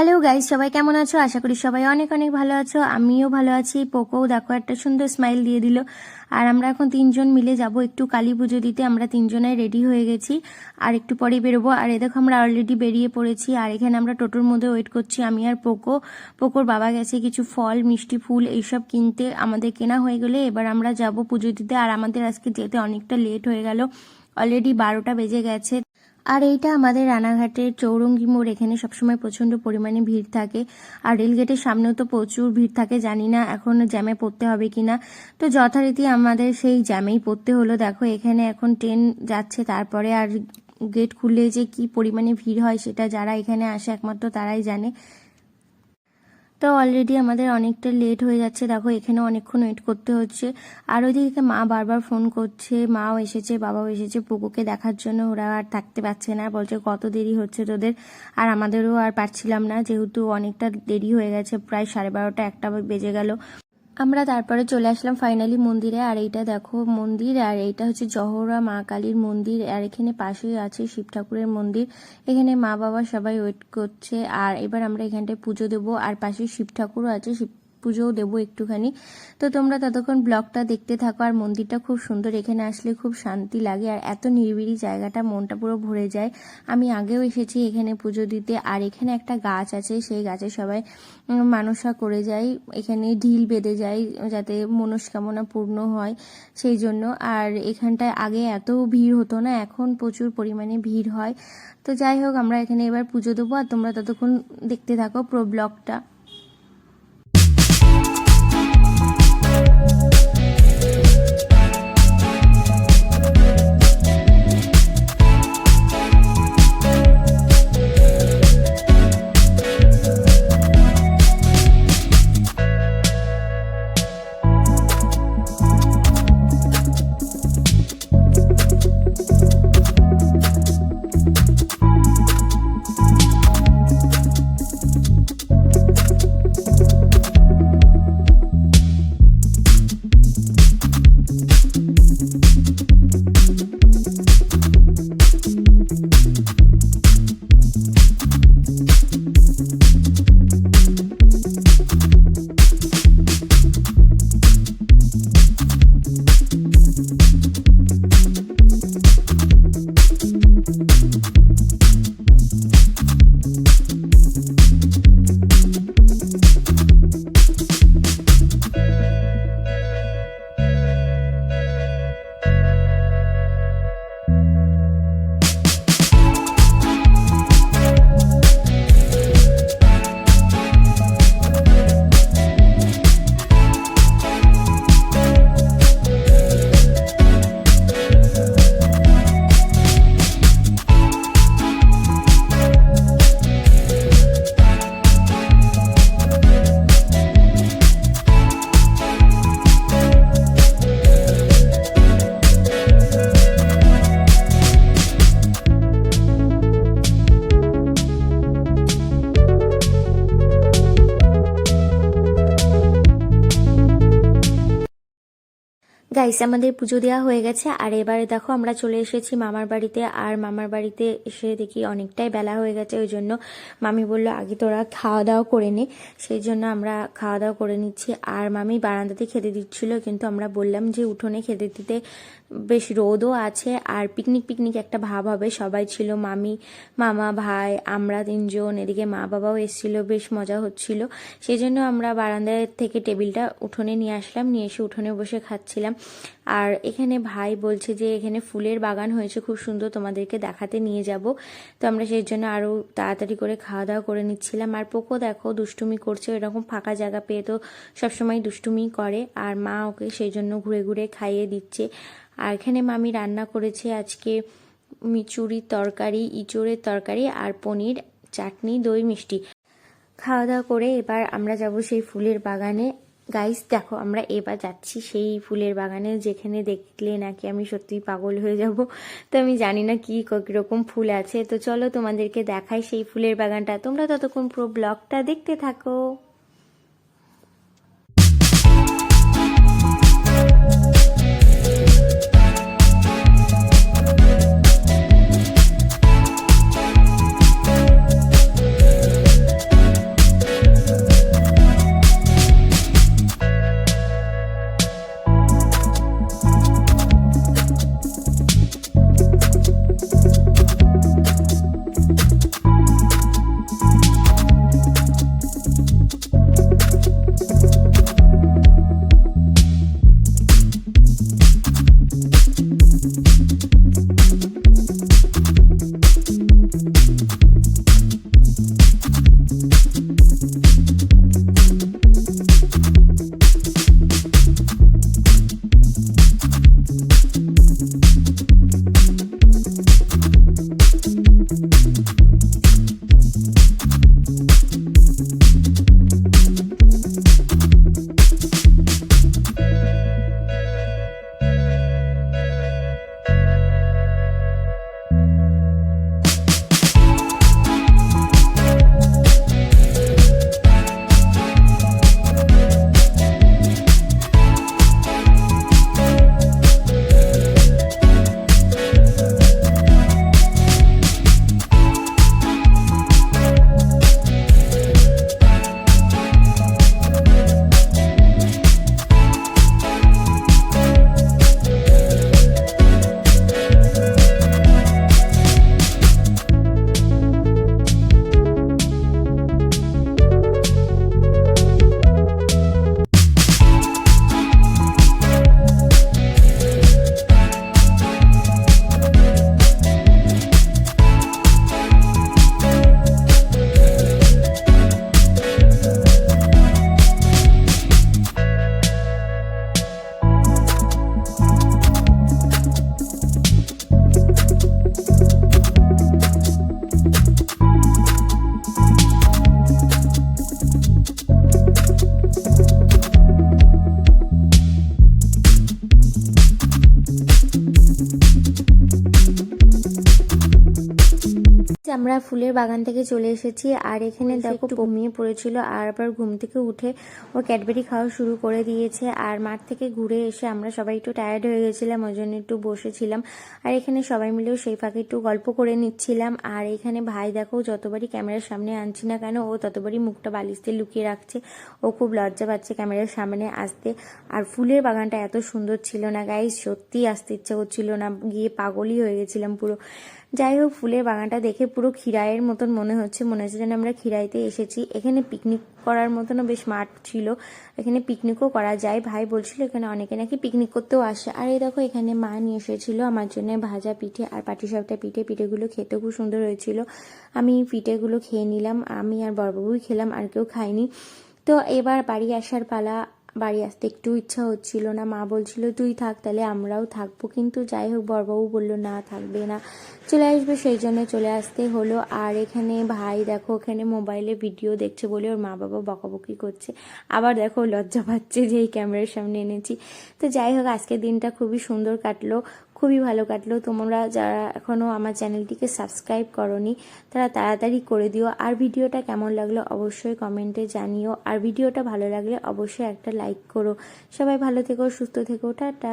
Hello guys সবাই কেমন আছো? আশা করি সবাই অনেক অনেক ভালো আছো। আমিও ভালো আছি। পোকোও দেখো, একটা সুন্দর স্মাইল দিয়ে দিল। আর আমরা এখন তিনজন মিলে যাব একটু কালী পুজো দিতে। আমরা তিনজনাই রেডি হয়ে গেছি। আর একটু পরে বেরোবো। আর এ দেখো, আমরা অলরেডি বেরিয়ে পড়েছি। আর এখানে আমরা টোটোর মধ্যে ওয়েট করছি। আমি আর পোকো। পোকোর বাবা গেছে কিছু ফল, মিষ্টি ফুল এইসব কিনতে। আমাদের কেনা হয়ে গেলে এবার আমরা যাব পুজো দিতে। আর আমাদের আজকে যেতে অনেকটা লেট হয়ে গেল। অলরেডি বারোটা বেজে গেছে। আর এইটা আমাদের রানাঘাটের চৌরঙ্গি মোড়, এখানে সবসময় প্রচণ্ড পরিমাণে ভিড় থাকে। আর রেলগেটের সামনেও তো প্রচুর ভিড় থাকে, জানি না এখন জ্যামে পড়তে হবে কিনা। তো যথারীতি আমাদের সেই জ্যামেই পড়তে হলো। দেখো, এখানে এখন ট্রেন যাচ্ছে, তারপরে আর গেট খুললে যে কি পরিমাণে ভিড় হয় সেটা যারা এখানে আসে একমাত্র তারাই জানে। তো অলরেডি আমাদের অনেকটা লেট হয়ে যাচ্ছে। দেখো এখানে অনেকক্ষণ ওয়েট করতে হচ্ছে। আর ওইদিকে মা বারবার ফোন করছে, মাও এসেছে, বাবাও এসেছে পুকুকে দেখার জন্য। ওরা আর থাকতে পারছে না। বলছে, কত দেরি হচ্ছে তোদের? আর আমাদেরও আর পারছিলাম না। যেহেতু অনেকটা দেরি হয়ে গেছে, প্রায় সাড়ে বারোটা একটা বেজে গেল। আমরা তারপরে চলে আসলাম ফাইনালি মন্দিরে, আর এইটা দেখো মন্দির, আর এইটা হচ্ছে জহরা মা কালীর মন্দির, আর এখানে পাশেই আছে শিব ঠাকুরের মন্দির। এখানে মা বাবা সবাই ওয়েট করছে, আর এবার আমরা এখানটায় পুজো দেবো, আর পাশে শিব ঠাকুরও আছে, শিব পুজোও দেবো একটুখানি। তো তোমরা ততক্ষণ ব্লগটা দেখতে থাকো আর মন্দিরটা খুব সুন্দর। এখানে আসলে খুব শান্তি লাগে আর এত নিরিবিলি জায়গাটা, মনটা পুরো ভরে যায়। আমি আগেও এসেছি এখানে পুজো দিতে আর এখানে একটা গাছ আছে, সেই গাছে সবাই মানসা করে যায়। এখানে ঢিল বেঁধে যায় যাতে মনস্কামনা পূর্ণ হয় সেই জন্য। আর এখানটায় আগে এত ভিড় হতো না, এখন প্রচুর পরিমাণে ভিড় হয়। তো যাই হোক, আমরা এখানে এবার পুজো দেবো আর তোমরা ততক্ষণ দেখতে থাকো প্রো ব্লগটা। গাইস আমাদের পুজো দেওয়া হয়ে গেছে। আর এবারে দেখো, আমরা চলে এসেছি মামার বাড়িতে। আর মামার বাড়িতে এসে দেখি অনেকটাই বেলা হয়ে গেছে, ওই জন্য মামি বলল, আগে তোরা খাওয়া দাওয়া করে নে। সেই জন্য আমরা খাওয়া দাওয়া করে নিচ্ছি। আর মামি বারান্দাতে খেতে দিচ্ছিল, কিন্তু আমরা বললাম যে উঠোনে খেতে দিতে বেশ রোদও আছে। আর পিকনিক পিকনিক একটা ভাব হবে, সবাই ছিল, মামি, মামা, ভাই, আমরা তিনজন, এদিকে মা বাবাও এসেছিল, বেশ মজা হচ্ছিল। সেই জন্য আমরা বারান্দায় থেকে টেবিলটা উঠোনে নিয়ে আসলাম, নিয়ে এসে উঠোনে বসে খাচ্ছিলাম। আর এখানে ভাই বলছে যে এখানে ফুলের বাগান হয়েছে, খুব সুন্দর তোমাদেরকে দেখাতে নিয়ে যাব। তো আমরা সেই জন্য আরও তাড়াতাড়ি করে খাওয়া দাওয়া করে নিচ্ছিলাম। আর পোকো দেখো দুষ্টুমি করছে, এরকম ফাঁকা জায়গা পেয়ে তো সবসময় দুষ্টুমি করে। আর মা ওকে সেই জন্য ঘুরে ঘুরে খাইয়ে দিচ্ছে। আর এখানে মামি রান্না করেছে আজকে মিচুরির তরকারি, ইঁচড়ের তরকারি আর পনির, চাটনি, দই, মিষ্টি। খাওয়া দাওয়া করে এবার আমরা যাব সেই ফুলের বাগানে। গাইস দেখো, আমরা এবার যাচ্ছি সেই ফুলের বাগানে, যেখানে দেখলে নাকি আমি সত্যিই পাগল হয়ে যাব। তো আমি জানি না কি রকম ফুল আছে। তো চলো তোমাদেরকে দেখাই সেই ফুলের বাগানটা। তোমরা ততক্ষণ পুরো ব্লগটা দেখতে থাকো। thank you আমরা ফুলের বাগান থেকে চলে এসেছি। আর এখানে দেখো ঘুমিয়ে পড়েছিল আর আবার ঘুম থেকে উঠে ও ক্যাডবেরি খাওয়া শুরু করে দিয়েছে। আর মাঠ থেকে ঘুরে এসে আমরা সবাই একটু টায়ার্ড হয়ে গেছিলাম ওই জন্য একটু বসেছিলাম। আর এখানে সবাই মিলেও সেই ফাঁকে একটু গল্প করে নিচ্ছিলাম। আর এখানে ভাই দেখো যতবারই ক্যামেরার সামনে আনছি না কেন ও ততবারই মুখটা বালিশতে লুকিয়ে রাখছে। ও খুব লজ্জা পাচ্ছে ক্যামেরার সামনে আসতে। আর ফুলের বাগানটা এত সুন্দর ছিল না গাইস সত্যি আসতে ইচ্ছে করছিল না গিয়ে পাগলই হয়ে গেছিলাম পুরো। যাই হোক, ফুলের বাগানটা দেখে পুরো খিরাইয়ের মতন মনে হচ্ছে। মনে হচ্ছে যেন আমরা খিরাইতে এসেছি। এখানে পিকনিক করার মতনও বেশ মাঠ ছিল। এখানে পিকনিকও করা যায়। ভাই বলছিল এখানে অনেকে নাকি পিকনিক করতেও আসে। আর এই দেখো, এখানে মা নিয়ে এসেছিল আমার জন্য ভাজা পিঠে আর পাটিসাপটা পিঠে। পিঠেগুলো খেতে খুব সুন্দর হয়েছিল। আমি পিঠেগুলো খেয়ে নিলাম। আমি আর বরবাবুই খেলাম, আর কেউ খায়নি। তো এবার বাড়ি আসার পালা বাড়ি আসতে একটু ইচ্ছা হচ্ছিল না। মা বলছিল, তুই থাক, তাহলে আমরাও থাকব। কিন্তু যাই হোক বড়বাবু বলল, না, থাকবে না। চলে আসবে, সেই জন্য চলে আসতে হলো। আর এখানে ভাই, দেখো, ওখানে মোবাইলে ভিডিও দেখছে বলে ওর মা বাবা বকাবকি করছে। আবার দেখো, লজ্জা পাচ্ছে যে এই ক্যামেরার সামনে এনেছি। তো যাই হোক, আজকের দিনটা খুবই সুন্দর কাটলো। খুবই ভালো কাটলো। তোমরা যারা এখনও আমার চ্যানেলটিকে সাবস্ক্রাইব করনি, তারা তাড়াতাড়ি করে দিও। আর ভিডিওটা কেমন লাগল অবশ্যই কমেন্টে জানিও। আর ভিডিওটা ভালো লাগলে অবশ্যই একটা লাইক করো। সবাই ভালো থেকো, সুস্থ থেকো, টাটা।